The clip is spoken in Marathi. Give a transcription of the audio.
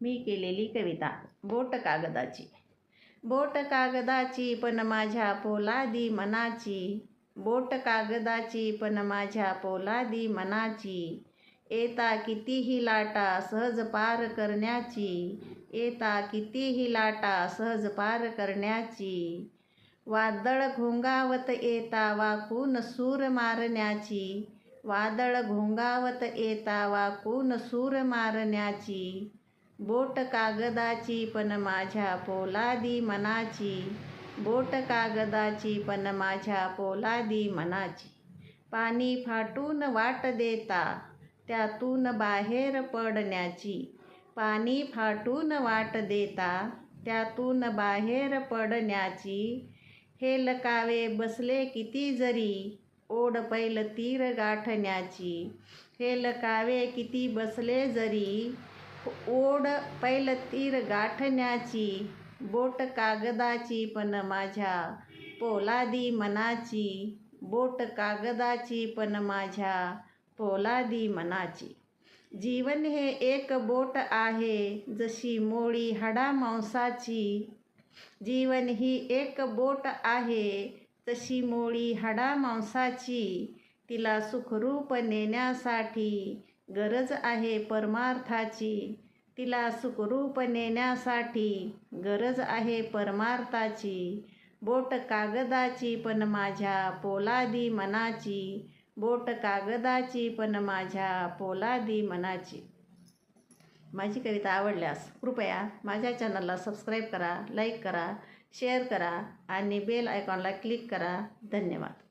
मी केलेली कविता. बोट कागदाची. बोट कागदाची पण माझ्या पोलादी मनाची. बोट कागदाची पण माझ्या पोलादी मनाची. येता कितीही लाटा सहज पार करण्याची. येता कितीही लाटा सहज पार करण्याची. वादळ घोंगावत येता वाकून सूर मारण्याची. वादळ घोंगावत येता वाकून सूर मारण्याची. बोट कागदाची पण माझ्या पोलादी मनाची. बोट कागदाची पण माझ्या पोलादी मनाची. पाणी फाटून वाट देता त्यातून बाहेर पडण्याची. पाणी फाटून वाट देता त्यातून बाहेर पडण्याची. हे लकावे बसले किती जरी ओढ पैल तीर गाठण्याची. हे लकावे किती बसले जरी ओढ पैल तीर गाठण्याची बोट कागदाची पण माझ्या पोलादी मनाची बोट कागदाची पण माझ्या पोलादी मनाची. जीवन हे एक बोट आहे जशी मोळी हाडा मांसाची. जीवन ही एक बोट आहे तशी मोळी हाडा मांसाची. तिला सुखरूप नेण्यासाठी गरज आहे परमार्थाची. तिला सुखरूप नेण्यासाठी गरज आहे परमार्थाची. बोट कागदाची पण माझ्या पोलादी मनाची. बोट कागदाची पण माझ्या पोलादी मनाची. माझी कविता आवडल्यास कृपया माझ्या चॅनलला सबस्क्राईब करा लाईक करा शेअर करा आणि बेल आयकॉनला क्लिक करा. धन्यवाद.